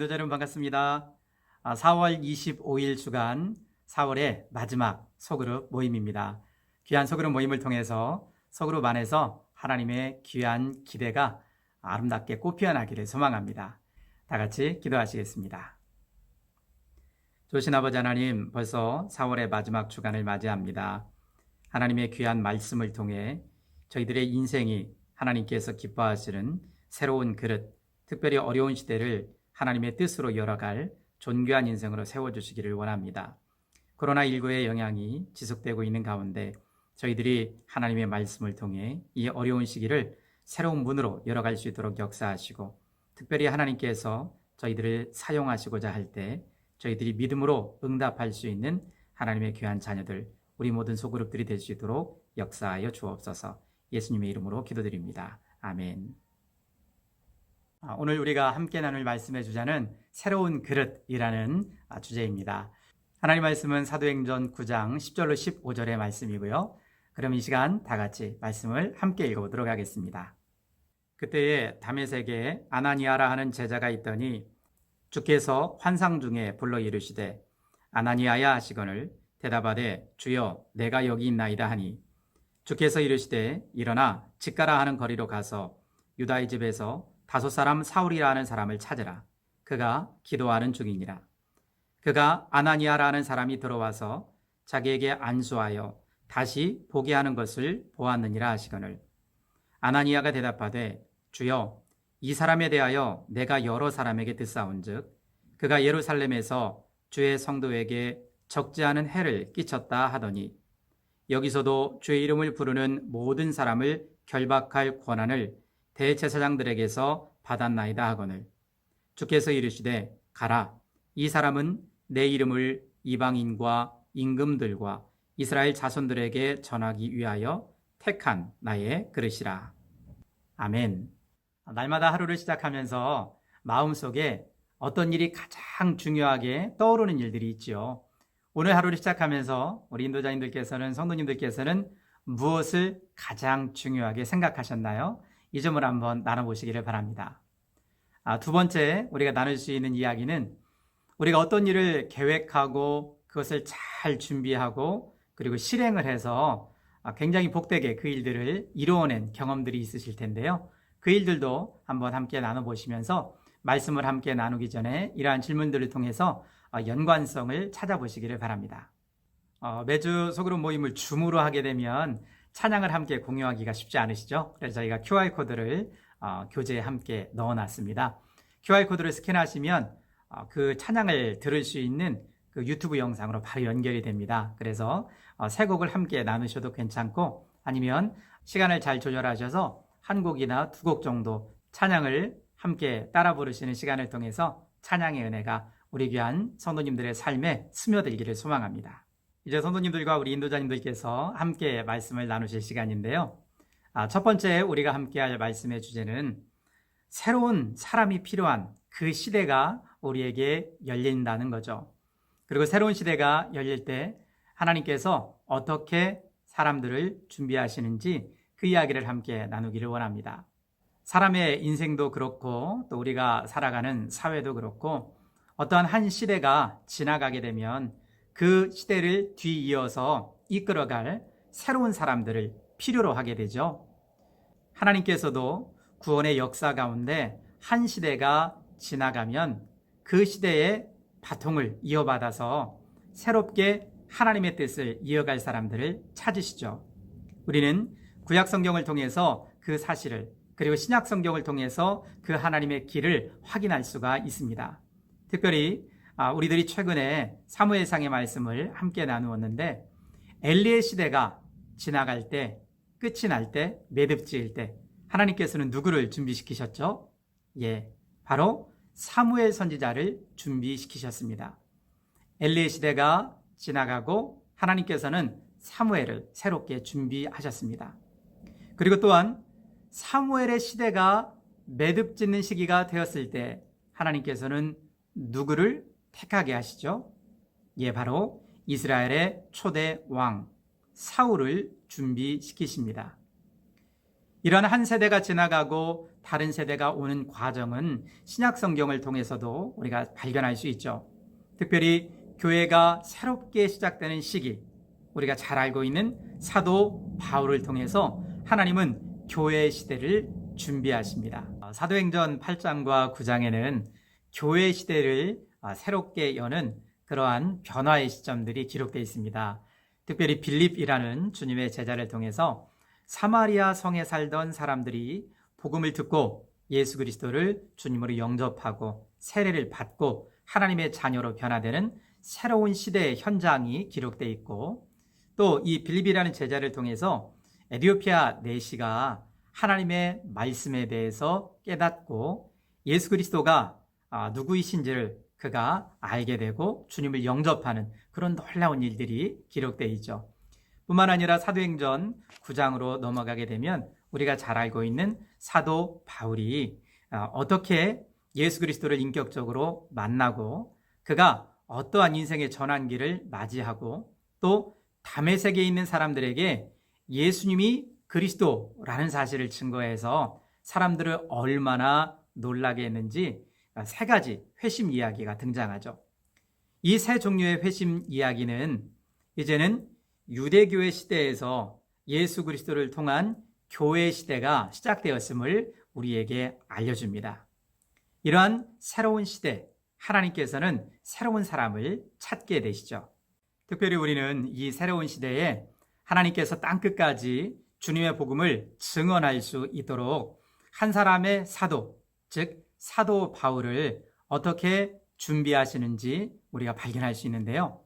인도자 여러분 반갑습니다. 아, 4월 25일 주간 4월의 마지막 소그룹 모임입니다. 귀한 소그룹 모임을 통해서 소그룹 안에서 하나님의 귀한 기대가 아름답게 꽃피어나기를 소망합니다. 다 같이 기도하시겠습니다. 조신 아버지 하나님 벌써 4월의 마지막 주간을 맞이합니다. 하나님의 귀한 말씀을 통해 저희들의 인생이 하나님께서 기뻐하시는 새로운 그릇, 특별히 어려운 시대를 하나님의 뜻으로 열어갈 존귀한 인생으로 세워주시기를 원합니다. 코로나19의 영향이 지속되고 있는 가운데 저희들이 하나님의 말씀을 통해 이 어려운 시기를 새로운 문으로 열어갈 수 있도록 역사하시고 특별히 하나님께서 저희들을 사용하시고자 할 때 저희들이 믿음으로 응답할 수 있는 하나님의 귀한 자녀들 우리 모든 소그룹들이 될 수 있도록 역사하여 주옵소서 예수님의 이름으로 기도드립니다. 아멘. 아, 오늘 우리가 함께 나눌 말씀의 주제는 새로운 그릇이라는 아, 주제입니다. 하나님 말씀은 사도행전 9장 10절로 15절의 말씀이고요. 그럼 이 시간 다 같이 말씀을 함께 읽어보도록 하겠습니다. 그때에 담에색에 아나니아라 하는 제자가 있더니 주께서 환상 중에 불러 이르시되 아나니아야 하시거늘 대답하되 주여 내가 여기 있나이다 하니 주께서 이르시되 일어나 집가라 하는 거리로 가서 유다의 집에서 다섯 사람 사울이라 하는 사람을 찾으라. 그가 기도하는 중이니라. 그가 아나니아라는 사람이 들어와서 자기에게 안수하여 다시 보게 하는 것을 보았느니라 하시거늘. 아나니아가 대답하되 주여 이 사람에 대하여 내가 여러 사람에게 듣사온즉 그가 예루살렘에서 주의 성도에게 적지 않은 해를 끼쳤다 하더니 여기서도 주의 이름을 부르는 모든 사람을 결박할 권한을 대제사장들에게서 받았나이다 하거늘 주께서 이르시되 가라 이 사람은 내 이름을 이방인과 임금들과 이스라엘 자손들에게 전하기 위하여 택한 나의 그릇이라 아멘 날마다 하루를 시작하면서 마음속에 어떤 일이 가장 중요하게 떠오르는 일들이 있지요. 오늘 하루를 시작하면서 우리 인도자님들께서는 성도님들께서는 무엇을 가장 중요하게 생각하셨나요? 이 점을 한번 나눠보시기를 바랍니다. 아, 두 번째 우리가 나눌 수 있는 이야기는 우리가 어떤 일을 계획하고 그것을 잘 준비하고 그리고 실행을 해서 아, 굉장히 복되게 그 일들을 이루어낸 경험들이 있으실 텐데요. 그 일들도 한번 함께 나눠보시면서 말씀을 함께 나누기 전에 이러한 질문들을 통해서 어, 연관성을 찾아보시기를 바랍니다. 어, 매주 소그룹 모임을 줌으로 하게 되면 찬양을 함께 공유하기가 쉽지 않으시죠? 그래서 저희가 QR코드를 어, 교재에 함께 넣어놨습니다. QR코드를 스캔하시면 그 찬양을 들을 수 있는 그 유튜브 영상으로 바로 연결이 됩니다. 그래서 세 곡을 함께 나누셔도 괜찮고 아니면 시간을 잘 조절하셔서 한 곡이나 두 곡 정도 찬양을 함께 따라 부르시는 시간을 통해서 찬양의 은혜가 우리 귀한 성도님들의 삶에 스며들기를 소망합니다. 이제 성도님들과 우리 인도자님들께서 함께 말씀을 나누실 시간인데요. 아, 첫 번째 우리가 함께 할 말씀의 주제는 새로운 사람이 필요한 그 시대가 우리에게 열린다는 거죠. 그리고 새로운 시대가 열릴 때 하나님께서 어떻게 사람들을 준비하시는지 그 이야기를 함께 나누기를 원합니다. 사람의 인생도 그렇고 또 우리가 살아가는 사회도 그렇고 어떠한 한 시대가 지나가게 되면 그 시대를 뒤이어서 이끌어갈 새로운 사람들을 필요로 하게 되죠. 하나님께서도 구원의 역사 가운데 한 시대가 지나가면 그 시대의 바통을 이어받아서 새롭게 하나님의 뜻을 이어갈 사람들을 찾으시죠. 우리는 구약 성경을 통해서 그 사실을 그리고 신약 성경을 통해서 그 하나님의 길을 확인할 수가 있습니다. 특별히 아, 우리들이 최근에 사무엘상의 말씀을 함께 나누었는데 엘리의 시대가 지나갈 때 끝이 날 때 매듭지을 때 하나님께서는 누구를 준비시키셨죠? 예, 바로 사무엘 선지자를 준비시키셨습니다. 엘리의 시대가 지나가고 하나님께서는 사무엘을 새롭게 준비하셨습니다. 그리고 또한 사무엘의 시대가 매듭 짓는 시기가 되었을 때 하나님께서는 누구를 택하게 하시죠? 예, 바로 이스라엘의 초대 왕 사울을 준비시키십니다. 이런 한 세대가 지나가고 다른 세대가 오는 과정은 신약 성경을 통해서도 우리가 발견할 수 있죠. 특별히 교회가 새롭게 시작되는 시기, 우리가 잘 알고 있는 사도 바울을 통해서 하나님은 교회 시대를 준비하십니다. 사도행전 8장과 9장에는 교회 시대를 새롭게 여는 그러한 변화의 시점들이 기록되어 있습니다. 특별히 빌립이라는 주님의 제자를 통해서 사마리아 성에 살던 사람들이 복음을 듣고 예수 그리스도를 주님으로 영접하고 세례를 받고 하나님의 자녀로 변화되는 새로운 시대의 현장이 기록되어 있고 또 이 빌립이라는 제자를 통해서 에디오피아 내시가 하나님의 말씀에 대해서 깨닫고 예수 그리스도가 아, 누구이신지를 그가 알게 되고 주님을 영접하는 그런 놀라운 일들이 기록되어 있죠. 뿐만 아니라 사도행전 9장으로 넘어가게 되면 우리가 잘 알고 있는 사도 바울이 아, 어떻게 예수 그리스도를 인격적으로 만나고 그가 어떠한 인생의 전환기를 맞이하고 또 담에색에 있는 사람들에게 예수님이 그리스도라는 사실을 증거해서 사람들을 얼마나 놀라게 했는지 세 가지 회심 이야기가 등장하죠. 이 세 종류의 회심 이야기는 이제는 유대교회 시대에서 예수 그리스도를 통한 교회 시대가 시작되었음을 우리에게 알려줍니다. 이러한 새로운 시대, 하나님께서는 새로운 사람을 찾게 되시죠. 특별히 우리는 이 새로운 시대에 하나님께서 땅끝까지 주님의 복음을 증언할 수 있도록 한 사람의 사도, 즉 사도 바울을 어떻게 준비하시는지 우리가 발견할 수 있는데요.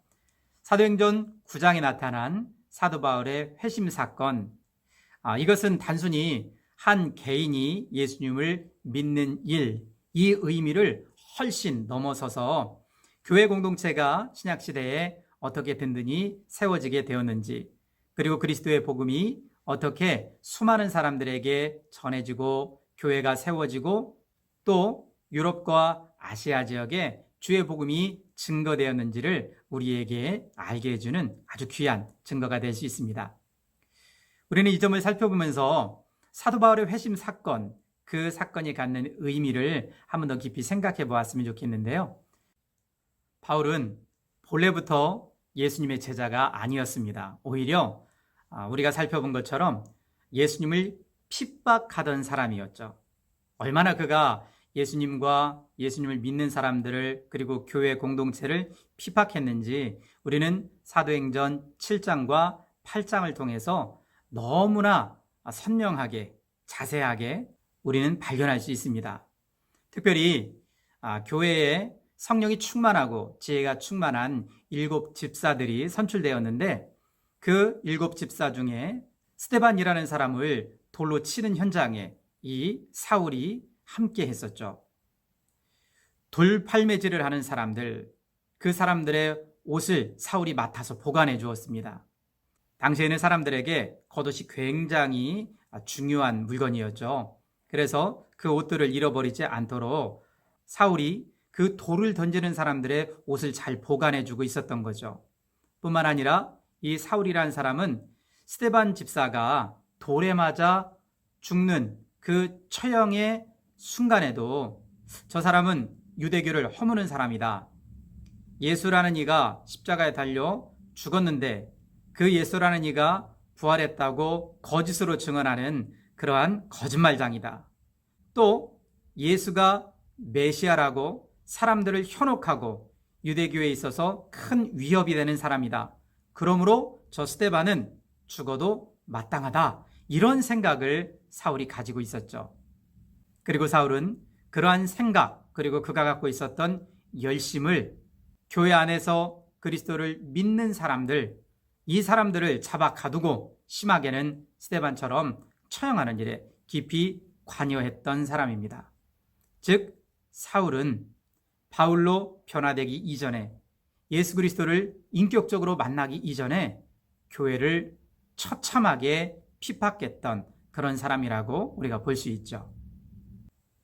사도행전 9장에 나타난 사도 바울의 회심 사건, 아, 이것은 단순히 한 개인이 예수님을 믿는 일, 이 의미를 훨씬 넘어서서 교회 공동체가 신약 시대에 어떻게 든든히 세워지게 되었는지, 그리고 그리스도의 복음이 어떻게 수많은 사람들에게 전해지고 교회가 세워지고 또 유럽과 아시아 지역에 주의 복음이 증거되었는지를 우리에게 알게 해주는 아주 귀한 증거가 될 수 있습니다. 우리는 이 점을 살펴보면서 사도 바울의 회심 사건, 그 사건이 갖는 의미를 한 번 더 깊이 생각해 보았으면 좋겠는데요. 바울은 본래부터 예수님의 제자가 아니었습니다. 오히려 아, 우리가 살펴본 것처럼 예수님을 핍박하던 사람이었죠. 얼마나 그가 예수님과 예수님을 믿는 사람들을 그리고 교회 공동체를 핍박했는지 우리는 사도행전 7장과 8장을 통해서 너무나 선명하게 자세하게 우리는 발견할 수 있습니다. 특별히 아, 교회에 성령이 충만하고 지혜가 충만한 일곱 집사들이 선출되었는데 그 일곱 집사 중에 스테반이라는 사람을 돌로 치는 현장에 이 사울이 함께 했었죠. 돌팔매질을 하는 사람들, 그 사람들의 옷을 사울이 맡아서 보관해 주었습니다. 당시에는 사람들에게 겉옷이 굉장히 중요한 물건이었죠. 그래서 그 옷들을 잃어버리지 않도록 사울이 그 돌을 던지는 사람들의 옷을 잘 보관해 주고 있었던 거죠. 뿐만 아니라 이 사울이라는 사람은 스테반 집사가 돌에 맞아 죽는 그 처형의 순간에도 저 사람은 유대교를 허무는 사람이다. 예수라는 이가 십자가에 달려 죽었는데 그 예수라는 이가 부활했다고 거짓으로 증언하는 그러한 거짓말장이다. 또 예수가 메시아라고 사람들을 현혹하고 유대교에 있어서 큰 위협이 되는 사람이다. 그러므로 저 스테반은 죽어도 마땅하다. 이런 생각을 사울이 가지고 있었죠. 그리고 사울은 그러한 생각, 그리고 그가 갖고 있었던 열심을 교회 안에서 그리스도를 믿는 사람들, 이 사람들을 잡아 가두고 심하게는 스테반처럼 처형하는 일에 깊이 관여했던 사람입니다. 즉, 사울은 바울로 변화되기 이전에 예수 그리스도를 인격적으로 만나기 이전에 교회를 처참하게 핍박했던 그런 사람이라고 우리가 볼 수 있죠.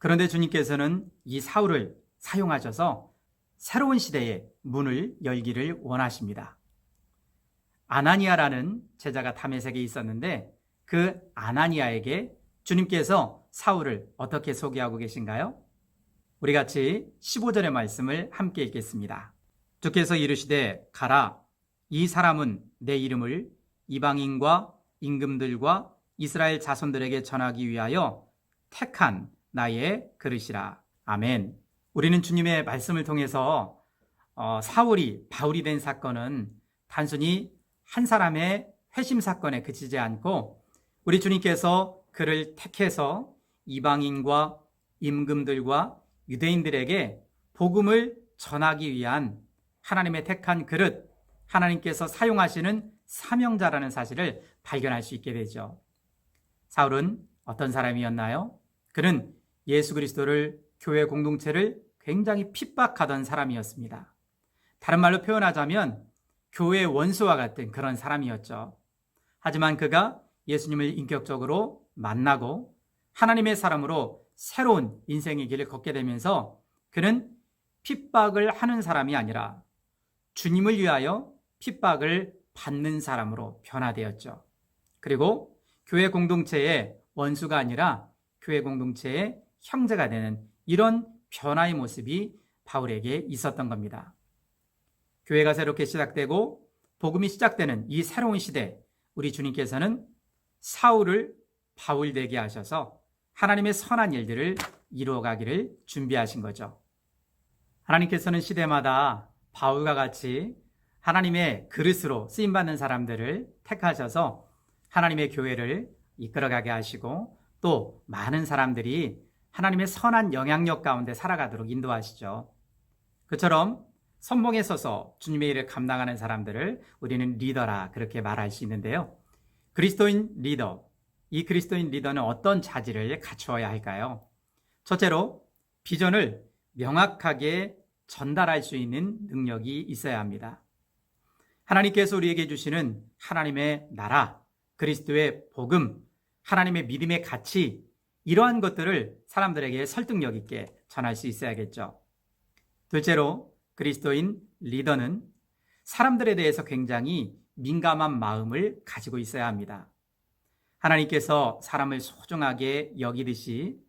그런데 주님께서는 이 사울을 사용하셔서 새로운 시대의 문을 열기를 원하십니다. 아나니아라는 제자가 담에색에 있었는데 그 아나니아에게 주님께서 사울을 어떻게 소개하고 계신가요? 우리 같이 15절의 말씀을 함께 읽겠습니다. 주께서 이르시되 가라 이 사람은 내 이름을 이방인과 임금들과 이스라엘 자손들에게 전하기 위하여 택한 나의 그릇이라. 아멘. 우리는 주님의 말씀을 통해서 어, 사울이 바울이 된 사건은 단순히 한 사람의 회심 사건에 그치지 않고 우리 주님께서 그를 택해서 이방인과 임금들과 유대인들에게 복음을 전하기 위한 하나님의 택한 그릇, 하나님께서 사용하시는 사명자라는 사실을 발견할 수 있게 되죠. 사울은 어떤 사람이었나요? 그는 예수 그리스도를 교회 공동체를 굉장히 핍박하던 사람이었습니다. 다른 말로 표현하자면 교회 원수와 같은 그런 사람이었죠. 하지만 그가 예수님을 인격적으로 만나고 하나님의 사람으로 새로운 인생의 길을 걷게 되면서 그는 핍박을 하는 사람이 아니라 주님을 위하여 핍박을 받는 사람으로 변화되었죠. 그리고 교회 공동체의 원수가 아니라 교회 공동체의 형제가 되는 이런 변화의 모습이 바울에게 있었던 겁니다. 교회가 새롭게 시작되고 복음이 시작되는 이 새로운 시대, 우리 주님께서는 사울을 바울 되게 하셔서 하나님의 선한 일들을 이루어가기를 준비하신 거죠. 하나님께서는 시대마다 바울과 같이 하나님의 그릇으로 쓰임받는 사람들을 택하셔서 하나님의 교회를 이끌어가게 하시고 또 많은 사람들이 하나님의 선한 영향력 가운데 살아가도록 인도하시죠. 그처럼 선봉에 서서 주님의 일을 감당하는 사람들을 우리는 리더라 그렇게 말할 수 있는데요. 그리스도인 리더, 이 그리스도인 리더는 어떤 자질을 갖추어야 할까요? 첫째로 비전을 명확하게 전달할 수 있는 능력이 있어야 합니다. 하나님께서 우리에게 주시는 하나님의 나라, 그리스도의 복음, 하나님의 믿음의 가치, 이러한 것들을 사람들에게 설득력 있게 전할 수 있어야겠죠. 둘째로 그리스도인 리더는 사람들에 대해서 굉장히 민감한 마음을 가지고 있어야 합니다. 하나님께서 사람을 소중하게 여기듯이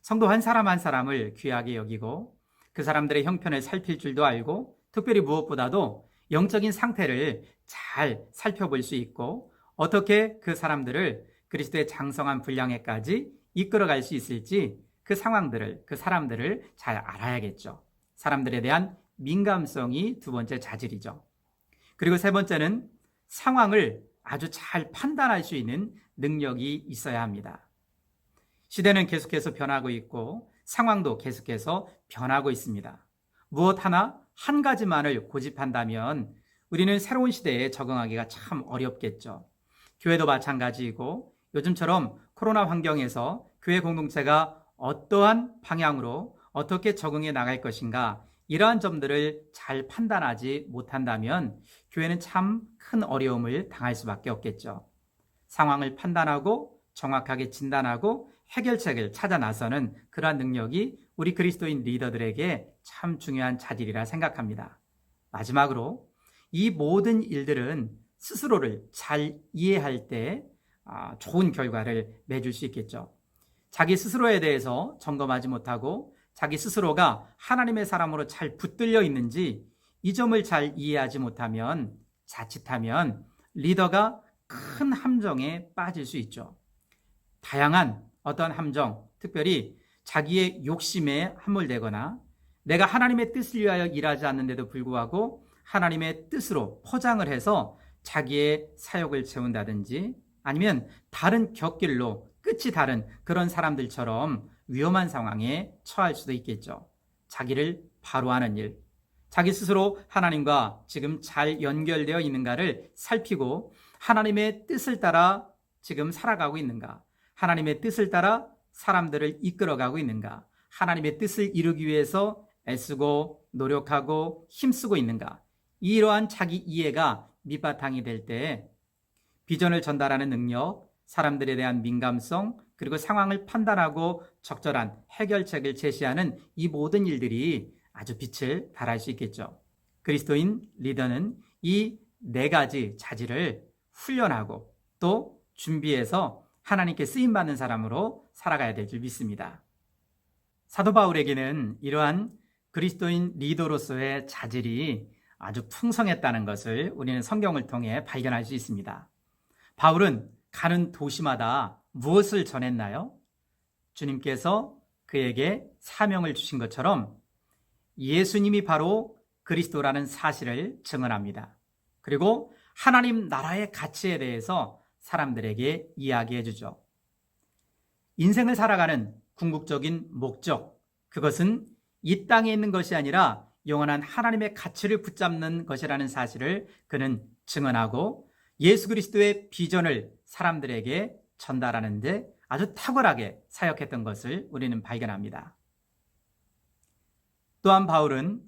성도 한 사람 한 사람을 귀하게 여기고 그 사람들의 형편을 살필 줄도 알고 특별히 무엇보다도 영적인 상태를 잘 살펴볼 수 있고 어떻게 그 사람들을 그리스도의 장성한 분량에까지 이끌어갈 수 있을지 그 상황들을 그 사람들을 잘 알아야겠죠. 사람들에 대한 민감성이 두 번째 자질이죠. 그리고 세 번째는 상황을 아주 잘 판단할 수 있는 능력이 있어야 합니다. 시대는 계속해서 변하고 있고 상황도 계속해서 변하고 있습니다. 무엇 하나 한 가지만을 고집한다면 우리는 새로운 시대에 적응하기가 참 어렵겠죠. 교회도 마찬가지이고 요즘처럼 코로나 환경에서 교회 공동체가 어떠한 방향으로 어떻게 적응해 나갈 것인가 이러한 점들을 잘 판단하지 못한다면 교회는 참 큰 어려움을 당할 수밖에 없겠죠. 상황을 판단하고 정확하게 진단하고 해결책을 찾아 나서는 그러한 능력이 우리 그리스도인 리더들에게 참 중요한 자질이라 생각합니다. 마지막으로 이 모든 일들은 스스로를 잘 이해할 때 아, 좋은 결과를 맺을 수 있겠죠. 자기 스스로에 대해서 점검하지 못하고 자기 스스로가 하나님의 사람으로 잘 붙들려 있는지 이 점을 잘 이해하지 못하면 자칫하면 리더가 큰 함정에 빠질 수 있죠. 다양한 어떤 함정, 특별히 자기의 욕심에 함몰되거나 내가 하나님의 뜻을 위하여 일하지 않는데도 불구하고 하나님의 뜻으로 포장을 해서 자기의 사역을 채운다든지 아니면 다른 격길로 끝이 다른 그런 사람들처럼 위험한 상황에 처할 수도 있겠죠. 자기를 바로 하는 일, 자기 스스로 하나님과 지금 잘 연결되어 있는가를 살피고 하나님의 뜻을 따라 지금 살아가고 있는가, 하나님의 뜻을 따라 사람들을 이끌어가고 있는가, 하나님의 뜻을 이루기 위해서 애쓰고 노력하고 힘쓰고 있는가, 이러한 자기 이해가 밑바탕이 될 때 비전을 전달하는 능력, 사람들에 대한 민감성, 그리고 상황을 판단하고 적절한 해결책을 제시하는 이 모든 일들이 아주 빛을 발할 수 있겠죠. 그리스도인 리더는 이 네 가지 자질을 훈련하고 또 준비해서 하나님께 쓰임 받는 사람으로 살아가야 될 줄 믿습니다. 사도 바울에게는 이러한 그리스도인 리더로서의 자질이 아주 풍성했다는 것을 우리는 성경을 통해 발견할 수 있습니다. 바울은 가는 도시마다 무엇을 전했나요? 주님께서 그에게 사명을 주신 것처럼 예수님이 바로 그리스도라는 사실을 증언합니다. 그리고 하나님 나라의 가치에 대해서 사람들에게 이야기해 주죠. 인생을 살아가는 궁극적인 목적, 그것은 이 땅에 있는 것이 아니라 영원한 하나님의 가치를 붙잡는 것이라는 사실을 그는 증언하고 예수 그리스도의 비전을 사람들에게 전달하는 데 아주 탁월하게 사역했던 것을 우리는 발견합니다. 또한 바울은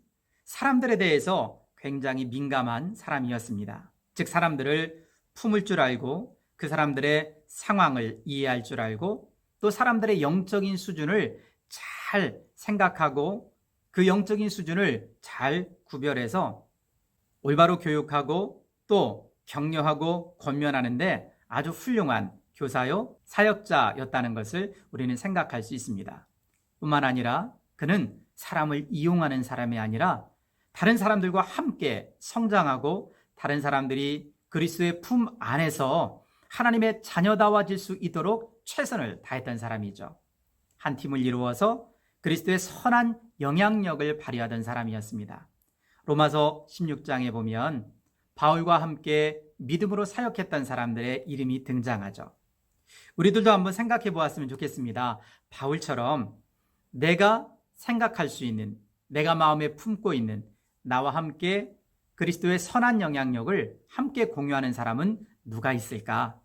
사람들에 대해서 굉장히 민감한 사람이었습니다. 즉, 사람들을 품을 줄 알고 그 사람들의 상황을 이해할 줄 알고 또 사람들의 영적인 수준을 잘 생각하고 그 영적인 수준을 잘 구별해서 올바로 교육하고 또 격려하고 권면하는데 아주 훌륭한 교사요 사역자였다는 것을 우리는 생각할 수 있습니다. 뿐만 아니라 그는 사람을 이용하는 사람이 아니라 다른 사람들과 함께 성장하고 다른 사람들이 그리스도의 품 안에서 하나님의 자녀다워질 수 있도록 최선을 다했던 사람이죠. 한 팀을 이루어서 그리스도의 선한 영향력을 발휘하던 사람이었습니다. 로마서 16장에 보면 바울과 함께 믿음으로 사역했던 사람들의 이름이 등장하죠. 우리들도 한번 생각해 보았으면 좋겠습니다. 바울처럼 내가 생각할 수 있는, 내가 마음에 품고 있는 나와 함께 그리스도의 선한 영향력을 함께 공유하는 사람은 누가 있을까?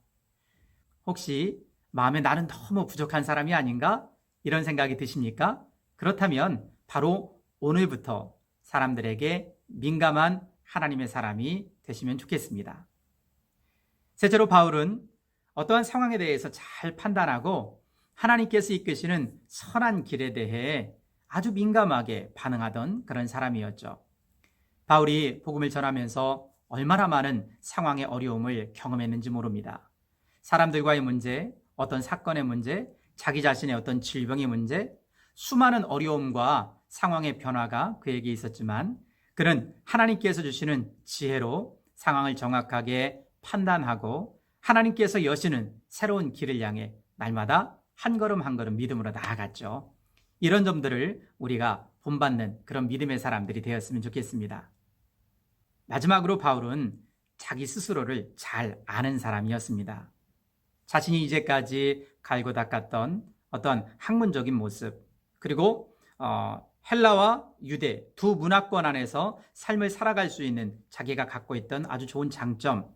혹시 마음에 나는 너무 부족한 사람이 아닌가? 이런 생각이 드십니까? 그렇다면 바로 오늘부터 사람들에게 민감한 하나님의 사람이 되시면 좋겠습니다. 셋째로 바울은 어떠한 상황에 대해서 잘 판단하고 하나님께서 이끄시는 선한 길에 대해 아주 민감하게 반응하던 그런 사람이었죠. 바울이 복음을 전하면서 얼마나 많은 상황의 어려움을 경험했는지 모릅니다. 사람들과의 문제, 어떤 사건의 문제, 자기 자신의 어떤 질병의 문제, 수많은 어려움과 상황의 변화가 그에게 있었지만 그는 하나님께서 주시는 지혜로 상황을 정확하게 판단하고 하나님께서 여시는 새로운 길을 향해 날마다 한 걸음 한 걸음 믿음으로 나아갔죠. 이런 점들을 우리가 본받는 그런 믿음의 사람들이 되었으면 좋겠습니다. 마지막으로 바울은 자기 스스로를 잘 아는 사람이었습니다. 자신이 이제까지 갈고 닦았던 어떤 학문적인 모습, 그리고 어, 헬라와 유대 두 문화권 안에서 삶을 살아갈 수 있는 자기가 갖고 있던 아주 좋은 장점,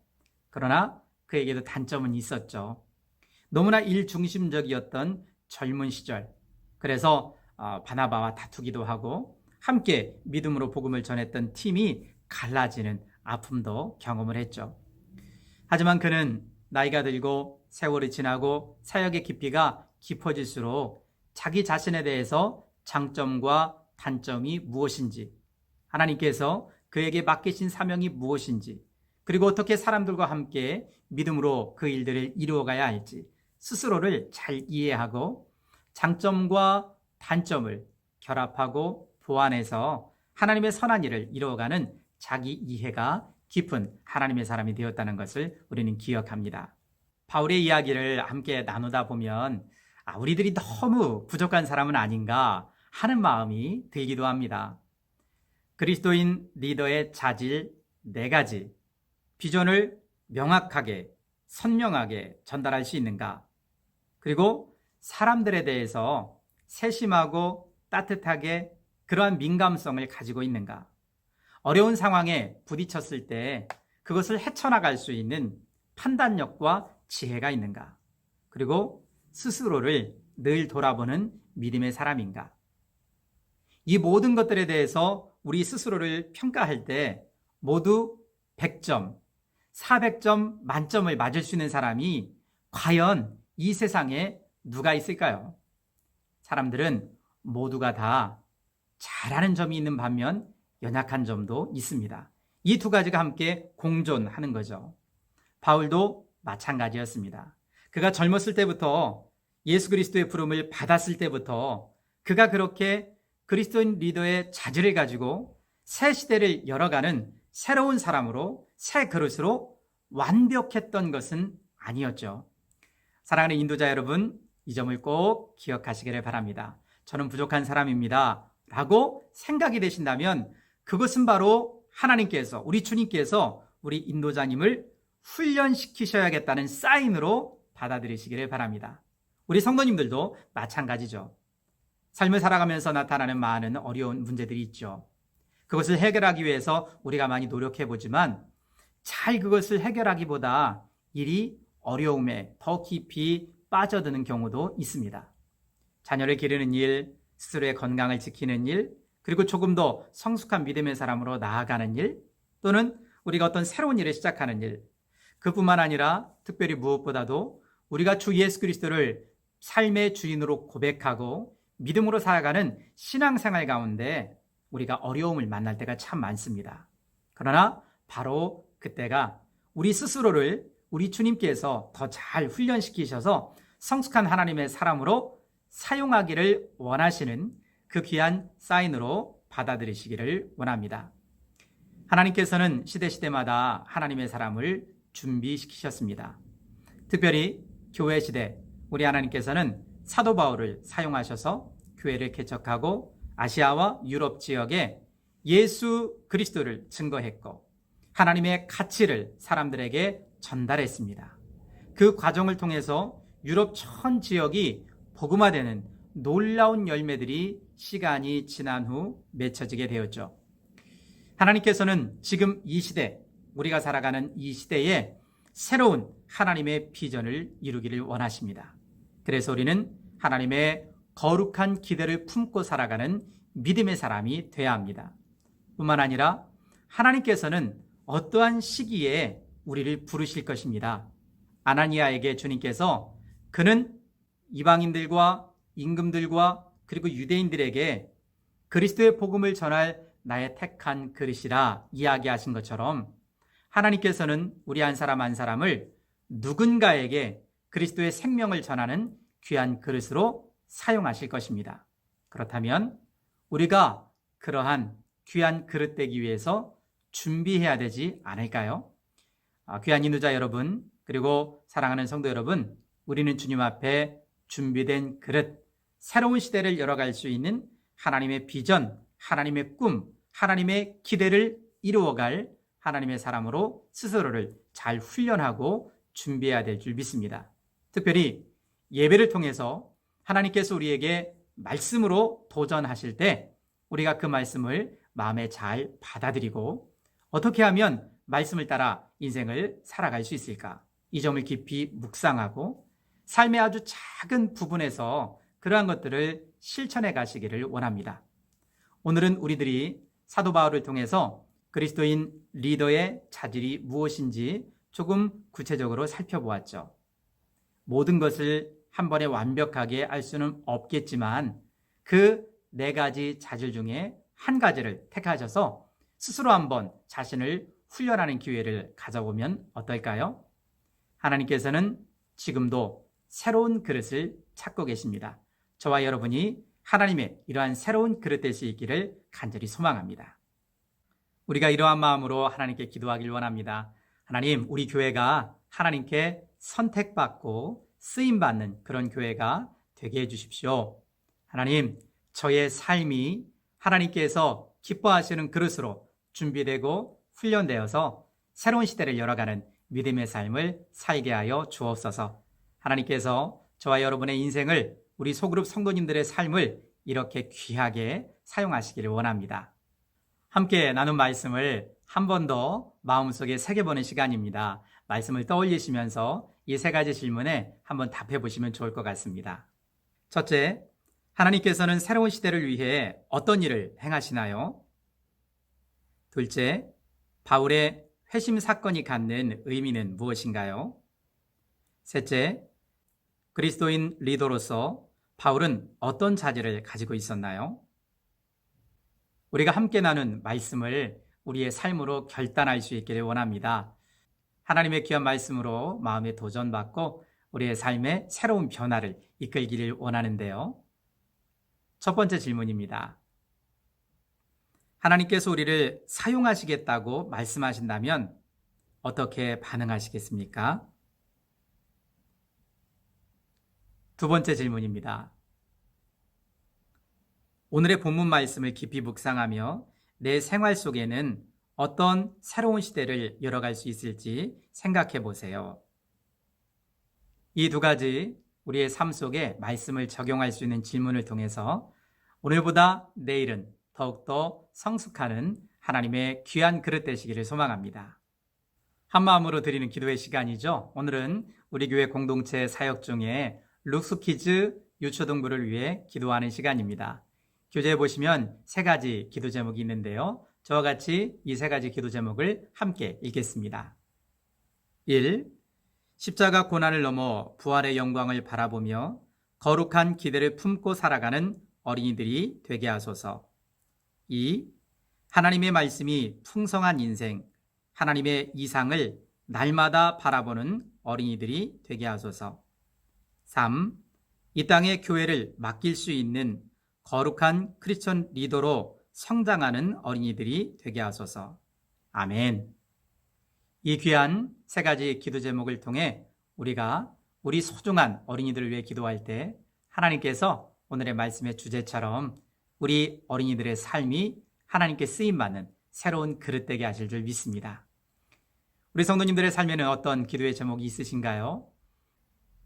그러나 그에게도 단점은 있었죠. 너무나 일중심적이었던 젊은 시절. 그래서 어, 바나바와 다투기도 하고 함께 믿음으로 복음을 전했던 팀이 갈라지는 아픔도 경험을 했죠. 하지만 그는 나이가 들고 세월이 지나고 사역의 깊이가 깊어질수록 자기 자신에 대해서 장점과 단점이 무엇인지, 하나님께서 그에게 맡기신 사명이 무엇인지, 그리고 어떻게 사람들과 함께 믿음으로 그 일들을 이루어가야 할지 스스로를 잘 이해하고 장점과 단점을 결합하고 보완해서 하나님의 선한 일을 이루어가는 자기 이해가 깊은 하나님의 사람이 되었다는 것을 우리는 기억합니다. 바울의 이야기를 함께 나누다 보면 아, 우리들이 너무 부족한 사람은 아닌가 하는 마음이 들기도 합니다. 그리스도인 리더의 자질 네 가지 비전을 명확하게 선명하게 전달할 수 있는가? 그리고 사람들에 대해서 세심하고 따뜻하게 그러한 민감성을 가지고 있는가? 어려운 상황에 부딪혔을 때 그것을 헤쳐나갈 수 있는 판단력과 지혜가 있는가? 그리고 스스로를 늘 돌아보는 믿음의 사람인가? 이 모든 것들에 대해서 우리 스스로를 평가할 때 모두 100점, 400점 만점을 맞을 수 있는 사람이 과연 이 세상에 누가 있을까요? 사람들은 모두가 다 잘하는 점이 있는 반면 연약한 점도 있습니다. 이 두 가지가 함께 공존하는 거죠. 바울도 마찬가지였습니다. 그가 젊었을 때부터 예수 그리스도의 부름을 받았을 때부터 그가 그렇게 그리스도인 리더의 자질을 가지고 새 시대를 열어가는 새로운 사람으로 새 그릇으로 완벽했던 것은 아니었죠. 사랑하는 인도자 여러분, 이 점을 꼭 기억하시기를 바랍니다. 저는 부족한 사람입니다. 라고 생각이 되신다면 그것은 바로 하나님께서, 우리 주님께서 우리 인도자님을 훈련시키셔야겠다는 사인으로 받아들이시기를 바랍니다. 우리 성도님들도 마찬가지죠. 삶을 살아가면서 나타나는 많은 어려운 문제들이 있죠. 그것을 해결하기 위해서 우리가 많이 노력해 보지만 잘 그것을 해결하기보다 일이 어려움에 더 깊이 빠져드는 경우도 있습니다. 자녀를 기르는 일, 스스로의 건강을 지키는 일, 그리고 조금 더 성숙한 믿음의 사람으로 나아가는 일, 또는 우리가 어떤 새로운 일을 시작하는 일, 그뿐만 아니라 특별히 무엇보다도 우리가 주 예수 그리스도를 삶의 주인으로 고백하고 믿음으로 살아가는 신앙생활 가운데 우리가 어려움을 만날 때가 참 많습니다. 그러나 바로 그때가 우리 스스로를 우리 주님께서 더 잘 훈련시키셔서 성숙한 하나님의 사람으로 사용하기를 원하시는 그 귀한 사인으로 받아들이시기를 원합니다. 하나님께서는 시대시대마다 하나님의 사람을 준비시키셨습니다. 특별히 교회 시대, 우리 하나님께서는 사도 바울을 사용하셔서 교회를 개척하고 아시아와 유럽 지역에 예수 그리스도를 증거했고 하나님의 가치를 사람들에게 전달했습니다. 그 과정을 통해서 유럽 전 지역이 복음화되는 놀라운 열매들이 시간이 지난 후 맺혀지게 되었죠. 하나님께서는 지금 이 시대, 우리가 살아가는 이 시대에 새로운 하나님의 비전을 이루기를 원하십니다. 그래서 우리는 하나님의 거룩한 기대를 품고 살아가는 믿음의 사람이 되어야 합니다. 뿐만 아니라 하나님께서는 어떠한 시기에 우리를 부르실 것입니다. 아나니아에게 주님께서 그는 이방인들과 임금들과 그리고 유대인들에게 그리스도의 복음을 전할 나의 택한 그릇이라 이야기하신 것처럼 하나님께서는 우리 한 사람 한 사람을 누군가에게 그리스도의 생명을 전하는 귀한 그릇으로 사용하실 것입니다. 그렇다면 우리가 그러한 귀한 그릇 되기 위해서 준비해야 되지 않을까요? 아, 귀한 인도자 여러분, 그리고 사랑하는 성도 여러분, 우리는 주님 앞에 준비된 그릇, 새로운 시대를 열어갈 수 있는 하나님의 비전, 하나님의 꿈, 하나님의 기대를 이루어갈 하나님의 사람으로 스스로를 잘 훈련하고 준비해야 될 줄 믿습니다. 특별히 예배를 통해서 하나님께서 우리에게 말씀으로 도전하실 때 우리가 그 말씀을 마음에 잘 받아들이고 어떻게 하면 말씀을 따라 인생을 살아갈 수 있을까? 이 점을 깊이 묵상하고 삶의 아주 작은 부분에서 그러한 것들을 실천해 가시기를 원합니다. 오늘은 우리들이 사도 바울을 통해서 그리스도인 리더의 자질이 무엇인지 조금 구체적으로 살펴보았죠. 모든 것을 한 번에 완벽하게 알 수는 없겠지만 그 네 가지 자질 중에 한 가지를 택하셔서 스스로 한번 자신을 훈련하는 기회를 가져보면 어떨까요? 하나님께서는 지금도 새로운 그릇을 찾고 계십니다. 저와 여러분이 하나님의 이러한 새로운 그릇 될 수 있기를 간절히 소망합니다. 우리가 이러한 마음으로 하나님께 기도하길 원합니다. 하나님, 우리 교회가 하나님께 선택받고 쓰임 받는 그런 교회가 되게 해 주십시오. 하나님, 저의 삶이 하나님께서 기뻐하시는 그릇으로 준비되고 훈련되어서 새로운 시대를 열어가는 믿음의 삶을 살게 하여 주옵소서. 하나님께서 저와 여러분의 인생을 우리 소그룹 성도님들의 삶을 이렇게 귀하게 사용하시기를 원합니다. 함께 나눈 말씀을 한 번 더 마음속에 새겨보는 시간입니다. 말씀을 떠올리시면서 이 세 가지 질문에 한번 답해 보시면 좋을 것 같습니다. 첫째, 하나님께서는 새로운 시대를 위해 어떤 일을 행하시나요? 둘째, 바울의 회심 사건이 갖는 의미는 무엇인가요? 셋째, 그리스도인 리더로서 바울은 어떤 자질을 가지고 있었나요? 우리가 함께 나눈 말씀을 우리의 삶으로 결단할 수 있기를 원합니다. 하나님의 귀한 말씀으로 마음에 도전받고 우리의 삶의 새로운 변화를 이끌기를 원하는데요. 첫 번째 질문입니다. 하나님께서 우리를 사용하시겠다고 말씀하신다면 어떻게 반응하시겠습니까? 두 번째 질문입니다. 오늘의 본문 말씀을 깊이 묵상하며 내 생활 속에는 어떤 새로운 시대를 열어갈 수 있을지 생각해 보세요. 이 두 가지 우리의 삶 속에 말씀을 적용할 수 있는 질문을 통해서 오늘보다 내일은 더욱더 성숙하는 하나님의 귀한 그릇 되시기를 소망합니다. 한 마음으로 드리는 기도의 시간이죠. 오늘은 우리 교회 공동체 사역 중에 룩스키즈 유초등부를 위해 기도하는 시간입니다. 교재에 보시면 세 가지 기도 제목이 있는데요. 저와 같이 이 세 가지 기도 제목을 함께 읽겠습니다. 1. 십자가 고난을 넘어 부활의 영광을 바라보며 거룩한 기대를 품고 살아가는 어린이들이 되게 하소서. 2. 하나님의 말씀이 풍성한 인생, 하나님의 이상을 날마다 바라보는 어린이들이 되게 하소서. 3. 이 땅의 교회를 맡길 수 있는 거룩한 크리스천 리더로 성장하는 어린이들이 되게 하소서. 아멘. 이 귀한 세 가지 기도 제목을 통해 우리가 우리 소중한 어린이들을 위해 기도할 때 하나님께서 오늘의 말씀의 주제처럼 우리 어린이들의 삶이 하나님께 쓰임받는 새로운 그릇 되게 하실 줄 믿습니다. 우리 성도님들의 삶에는 어떤 기도의 제목이 있으신가요?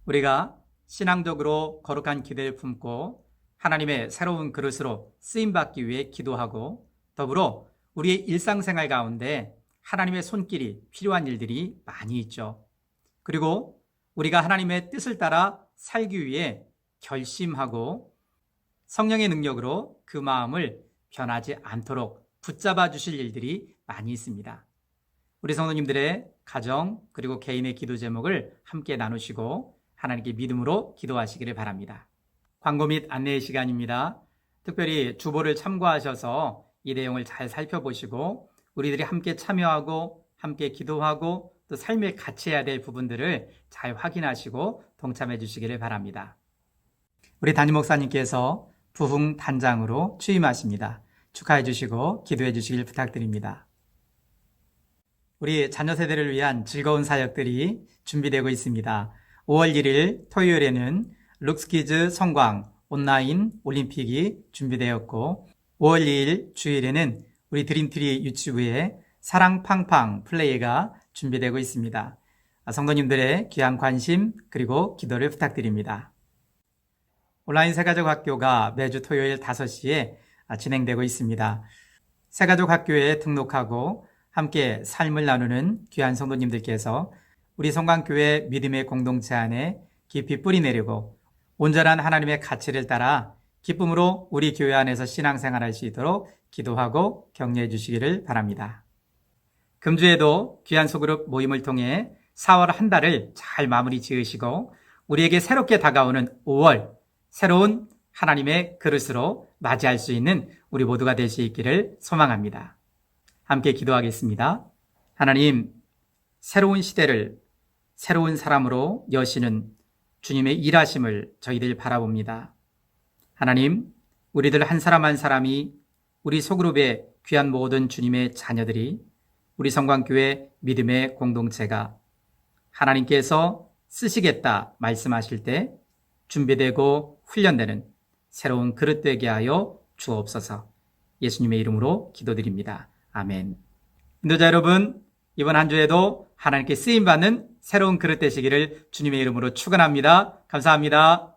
우리가 신앙적으로 거룩한 기대를 품고 하나님의 새로운 그릇으로 쓰임받기 위해 기도하고 더불어 우리의 일상생활 가운데 하나님의 손길이 필요한 일들이 많이 있죠. 그리고 우리가 하나님의 뜻을 따라 살기 위해 결심하고 성령의 능력으로 그 마음을 변하지 않도록 붙잡아 주실 일들이 많이 있습니다. 우리 성도님들의 가정 그리고 개인의 기도 제목을 함께 나누시고 하나님께 믿음으로 기도하시기를 바랍니다. 광고 및 안내의 시간입니다. 특별히 주보를 참고하셔서 이 내용을 잘 살펴보시고 우리들이 함께 참여하고 함께 기도하고 또 삶에 같이 해야 될 부분들을 잘 확인하시고 동참해 주시기를 바랍니다. 우리 담임 목사님께서 부흥 단장으로 취임하십니다. 축하해 주시고 기도해 주시길 부탁드립니다. 우리 자녀 세대를 위한 즐거운 사역들이 준비되고 있습니다. 5월 1일 토요일에는 룩스키즈 성광 온라인 올림픽이 준비되었고 5월 2일 주일에는 우리 드림트리 유튜브에 사랑 팡팡 플레이가 준비되고 있습니다. 성도님들의 귀한 관심 그리고 기도를 부탁드립니다. 온라인 세가족 학교가 매주 토요일 5시에 진행되고 있습니다. 세가족 학교에 등록하고 함께 삶을 나누는 귀한 성도님들께서 우리 성광교회 믿음의 공동체 안에 깊이 뿌리 내리고 온전한 하나님의 가치를 따라 기쁨으로 우리 교회 안에서 신앙생활할 수 있도록 기도하고 격려해 주시기를 바랍니다. 금주에도 귀한 소그룹 모임을 통해 4월 한 달을 잘 마무리 지으시고 우리에게 새롭게 다가오는 5월 새로운 하나님의 그릇으로 맞이할 수 있는 우리 모두가 될 수 있기를 소망합니다. 함께 기도하겠습니다. 하나님, 새로운 시대를 새로운 사람으로 여시는 주님의 일하심을 저희들 바라봅니다. 하나님, 우리들 한 사람 한 사람이 우리 소그룹의 귀한 모든 주님의 자녀들이 우리 성광교회 믿음의 공동체가 하나님께서 쓰시겠다 말씀하실 때 준비되고 훈련되는 새로운 그릇 되게 하여 주옵소서 예수님의 이름으로 기도드립니다. 아멘. 인도자 여러분, 이번 한 주에도 하나님께 쓰임 받는 새로운 그릇 되시기를 주님의 이름으로 축원합니다. 감사합니다.